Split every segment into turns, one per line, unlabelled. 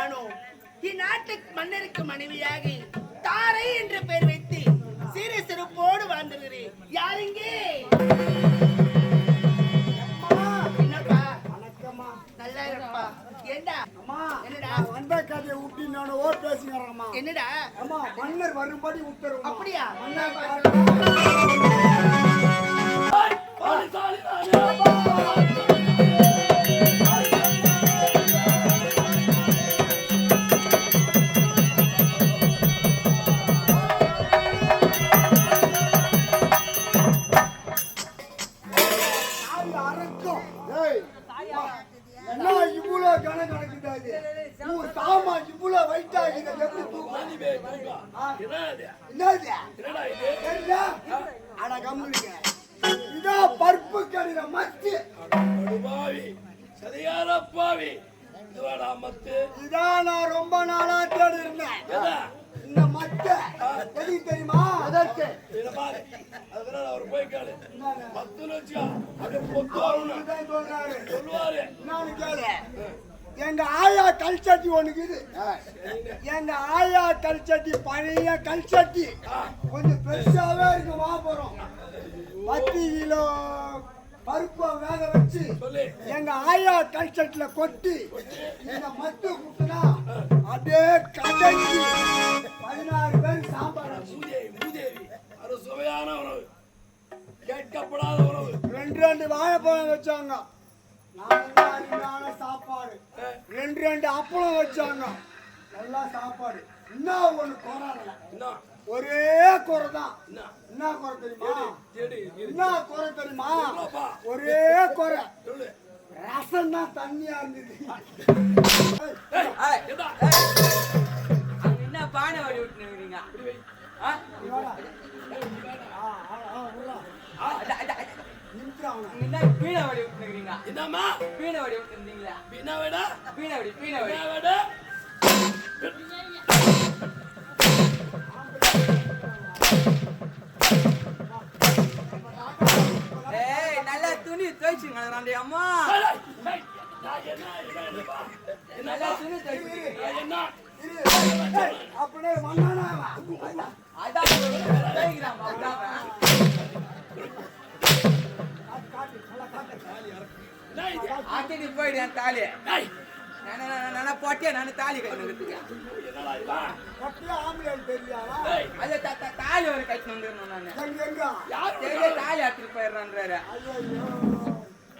நானோ இந்நாட்டு மன்னருக்கு மனைவியாகி தாரை என்ற பெயர் வைத்து சிறு சிறப்போடு வாழ்ந்திருக்கிறேன் யாருங்கே? நல்லா இருப்பா ஏண்டா?
அம்மா
என்னடா?
வந்த கதையை விட்டு நான் ஓ பேசுகிறேம்மா.
என்னடா?
அம்மா மன்னர் வரும்படி உத்தரவு.
அப்படியா?
பருப்பு கடித மத்து
பாவி சரியான பாவி இதுவாடா மத்து?
இதான் நான் ரொம்ப நாளா தேடி இருந்தேன்? இந்த மத்தை. எதுக்கு தெரியுமா? அதற்கு
அதனால அவர் போய் கேளு பத்து லட்சம் அப்படியே பொத்து
சொல்றாரு.
சொல்லுவாரு.
என்னன்னு கேளு. எங்க ஆயா கல்சட்டி ஒண்ணுக்குது எங்க ஆயா கல்சட்டி பழைய கல்சட்டி கொஞ்சம் பெருசாவே இருக்கு வாப்புறோம் பத்து கிலோ பருப்பை வேக வச்சு எங்க ஆயா கல்சட்டில கொட்டி இந்த மத்து குத்துனா அப்படியே கடைஞ்சி பதினாறு பேருக்கு சாம்பார்
அது சுவையான உணவு. கேட்கப்படாத உணவு.
ரெண்டு ரெண்டு வாழைப்பழம் வச்சாங்க. அருமையான சாப்பாடு. ரெண்டு ரெண்டு அப்பளம் வச்சாங்க. நல்லா சாப்பாடு. என்ன ஒண்ணு குறை ஒரே குறை தான்
என்ன
என்ன குறை தெரியுமா. என்ன குறை தெரியுமா. ஒரே குறை.
சொல்லு.
ரசம் தான் தண்ணியா இருந்தது.
என்ன பானை வடி விட்டுனுங்கிறீங்க விட்டுனுங்கிறீங்க
என்னம்மா?
பீனை வடி விட்டுருந்தீங்களா?
என்ன வேடா?
பீனை வடி ஏய் நல்லா துணி துவைச்சுங்க அம்மா? நல்லா? துணி துவைச்சுங்க
அப்படியே வந்தானா?
அதான். தெரியல தாலி ஆட்டிட்டு போயிடுறான்றாரு.
ஐயையோ.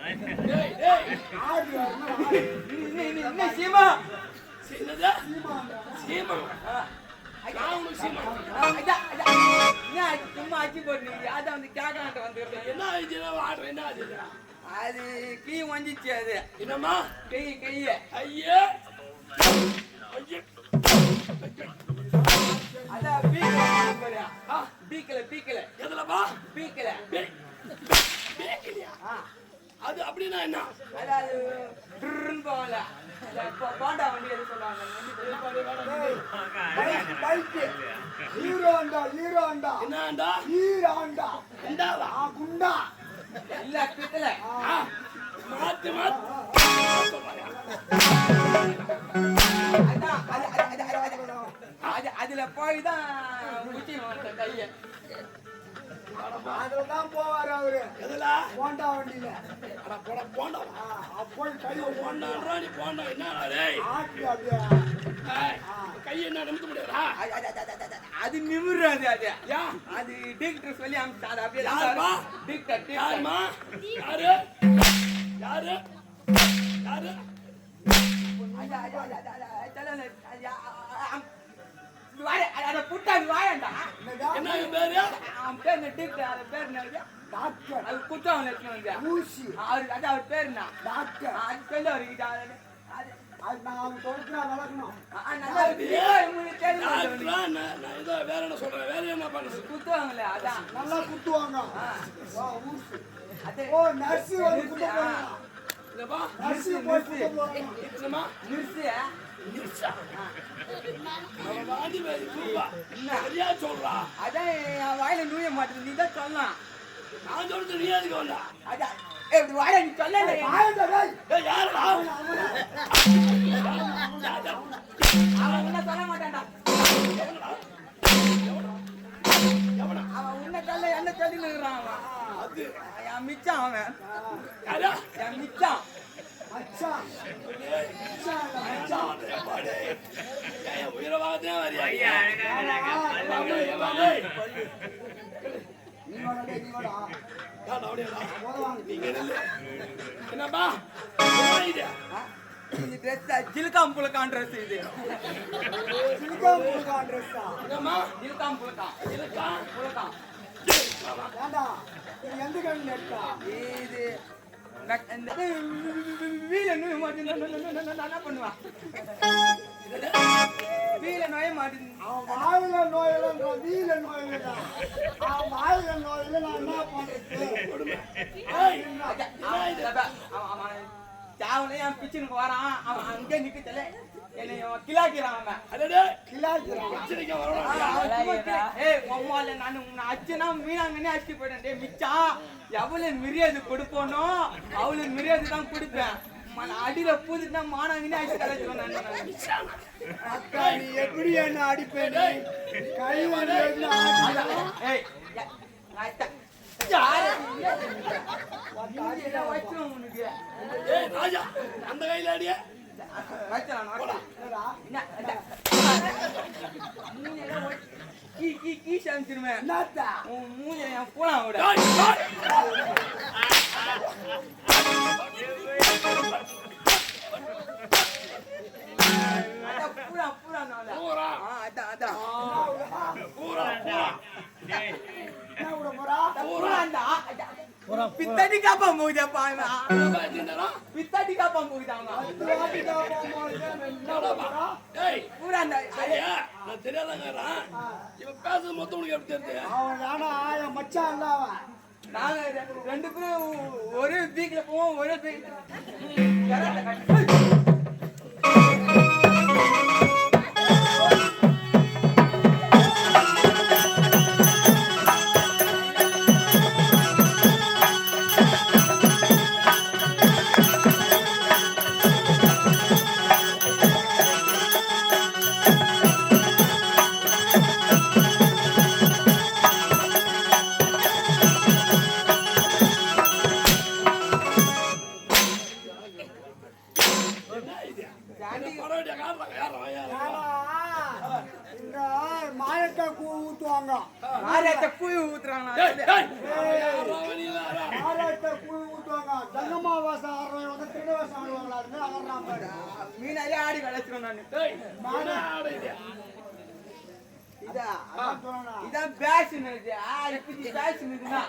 ஏய், ஏய்,
ஆடி வரணும், ஆடி.
இன்னும் சீமா.
என்னது?
சீமான்.
சீமா. நான் உனக்கு சீமா.
அதான், அதான். என்ன சும்மா அச்சு போட்டு அதான் வந்து கேட்கலான்ட்டு வந்துடுறேன்
என்ன இதுல வாடுற, என்ன இது?
அது கீ வந்துச்சு அது.
என்னம்மா?
கை கை
ஐயே!
அதான் பீக்கல பீக்கல பீக்கல.
எதுலப்பா
பீக்கல?
அது அப்படின்னா என்ன?
அதாவது போகல. போண்டா வண்டி எது சொல்லுவாங்க.
பைக்கு. Hero hero.
என்னடா
ஹீரோ குண்டா.
இல்ல பித்தல
மாத்து மாத்து.
அதுல போய் தான் கையை.
அதுலதான் போவாரு அவரு.
எதுல?
ஹோண்டா வண்டியில.
போண்டா.
ஆ, அப்போய் கை
போண்டான்றா நீ போண்டா. என்னடா டேய்?
ஆட்டி அப்படியே.
என்ன நிமித்த முடியாதா
அது- அது- அது- அது- டிக்டர் சொல்லி அமிச்சா அது அப்படியே
யாருப்பா?
டிக்டர்
யாருமா யாரு யாரு யாரு. என்ன பேரு
அவன் பேர் என்ன டிக்டர், அது பேர் என்னது?
டாக்டர்
அது வந்து.
ஊசி
அவரு- அது அவர் பேர் என்ன?
டாக்டர்
அது சொல்லு அவர்கிட்ட.
ஏதோ வேற என்ன சொல்றேன்? வேற என்ன பண்ண
குத்துவாங்கல்ல, அதான்.
நல்லா குத்துவாங்க. வா, ஊசி
அது-
ஓ வந்து.
நிர்சா வாந்தி பேரு கூப்பா சரியா சொல்றா.
அதான் என் வாயில நுழைய மாட்டேங்குது. நீ தான் சொல்லலாம்.
நான் சொல்றது நீ எதுக்கு வந்தா
இப்படி வாடா, நீ சொல்லல.
யாருடா?
அவன் உன்னை சொல்ல மாட்டான்டா. அவன் உன்னை சொல்ல, என்னை சொல்லின்னு இருக்கிறான் அவன்.
அது.
என் மிச்சம் அவன். என் மிச்சம்.
மச்சான். மச்சான் இல்ல, மச்சான்.
மச்சான், எப்பா டேய்? ஏய், என் உயிரை வாங்கத்தான் வரியா? என்னப்பா?
இந்த ஆ, ஜிலுக்காம் புழுக்கான் dress இது.
புழுக்கான் dress ஆ?
என்னம்மா?
ஜிலுக்காம் புழுக்கான்.
இருக்கா?
புழுக்கான்.
ஏண்டா, இது எந்த கண்ணில்?
இது நோய மாட்டேன் என்ன பண்ணுவான் வீல நோய மாட்டேன்
அவன் வாயில நோயில்லைன்றா, வீல நோயில்லைடா. அவன் வாயில நோயில்லை, நான் என்ன பண்றது?
ஏய்,
சாவலே என் பிச்சுனுக்கு வரான் அவன் அங்கே நிக்கல என்னை கிளாக்கிறான் அவன்
அடடே,
கிளாக்கிறான்.
ஏய் உம்மால நான் உன்னை அச்சுனா மீனாங்கன்னே அடிச்சு போயிட்டேன் டேய் மிச்சான் எவ்வளவு மிரியாதை கொடுப்போனோ அவ்வளவு மிரியாதை தான் கொடுப்பேன் அடியில பூந்துட்டா மானாங்கன்னே
அக்கா, நீ எப்படி என்ன அடிப்பேன்
அந்த கையில அடியே.
என் பூலாம் விட. பித்தடி பித்தடி
இவன் பேசுறது மொத்தம் உனக்கு எப்படி தெரியுது?
அவன் ஆனா மச்சான் இல்ல அவன்
நாங்க ரெண்டு பேரும் ஒரே வீக்ல போவோம் ஒரே
வீக்ல மாயத்தை கூ ஊத்துவாங்க ஜங்கம்மா வாசம் ஆடுறவங்க வந்து திருட வாசம் ஆடுவாங்களா? அது ஆடுறான் பாரு.
ஆடி நானு.
ஏய், என்ன ஆடு
அதான் சொல்லணும்.
இதான் பேஷன் இப்படி பேஷன்
வாங்கம்மா.